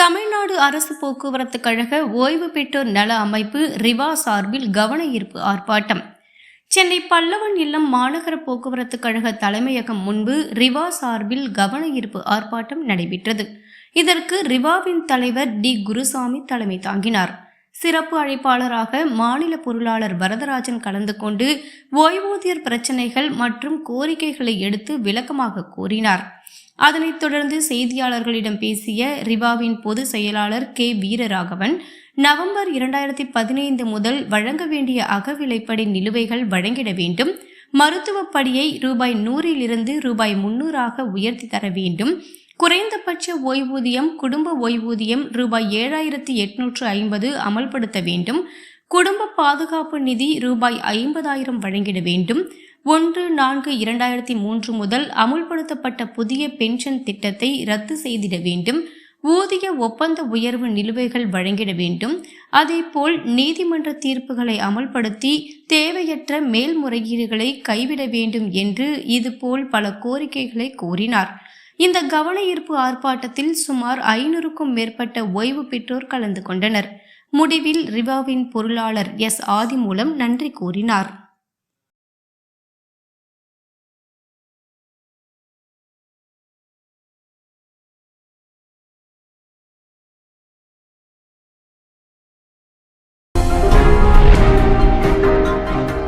தமிழ்நாடு அரசு போக்குவரத்து கழக ஓய்வு பெற்றோர் நல அமைப்பு ரிவா சார்பில் கவன ஈர்ப்பு ஆர்ப்பாட்டம். சென்னை பல்லவன் இல்லம் மாநகர போக்குவரத்து கழக தலைமையகம் முன்பு ரிவா சார்பில் கவன ஈர்ப்பு ஆர்ப்பாட்டம் நடைபெற்றது. இதற்கு ரிவாவின் தலைவர் டி. குருசாமி தலைமை தாங்கினார். சிறப்பு அழைப்பாளராக மாநில பொருளாளர் வரதராஜன் கலந்து கொண்டு ஓய்வூதியர் பிரச்சினைகள் மற்றும் கோரிக்கைகளை எடுத்து விளக்கமாக கூறினார். அதனைத் தொடர்ந்து செய்தியாளர்களிடம் பேசிய ரிவாவின் பொதுச் செயலாளர் கே. வீரராகவன் நவம்பர் இரண்டாயிரத்தி பதினைந்து முதல் வழங்க வேண்டிய அகவிலைப்படி நிலுவைகள் வழங்கிட வேண்டும். மருத்துவப் படியை ரூபாய் நூறிலிருந்து ரூபாய் முன்னூறாக உயர்த்தி தர வேண்டும். குறைந்தபட்ச ஓய்வூதியம் குடும்ப ஓய்வூதியம் ரூபாய் ஏழாயிரத்தி எட்நூற்று ஐம்பது அமல்படுத்த வேண்டும். குடும்ப பாதுகாப்பு நிதி ரூபாய் ஐம்பதாயிரம் வழங்கிட வேண்டும். ஒன்று நான்கு இரண்டாயிரத்தி மூன்று முதல் அமுல்படுத்தப்பட்ட புதிய பென்ஷன் திட்டத்தை ரத்து செய்திட வேண்டும். ஊதிய ஒப்பந்த உயர்வு நிலுவைகள் வழங்கிட வேண்டும். அதேபோல் நீதிமன்ற தீர்ப்புகளை அமல்படுத்தி தேவையற்ற மேல்முறையீடுகளை கைவிட வேண்டும் என்று இதுபோல் பல கோரிக்கைகளை கூறினார் இந்த கவன ஈர்ப்பு ஆர்ப்பாட்டத்தில் சுமார் ஐநூறுக்கும் மேற்பட்ட ஓய்வு பெற்றோர் கலந்து கொண்டனர். முடிவில் ரிவாவின் பொருளாளர் எஸ் ஆதி மூலம் நன்றி கூறினார்.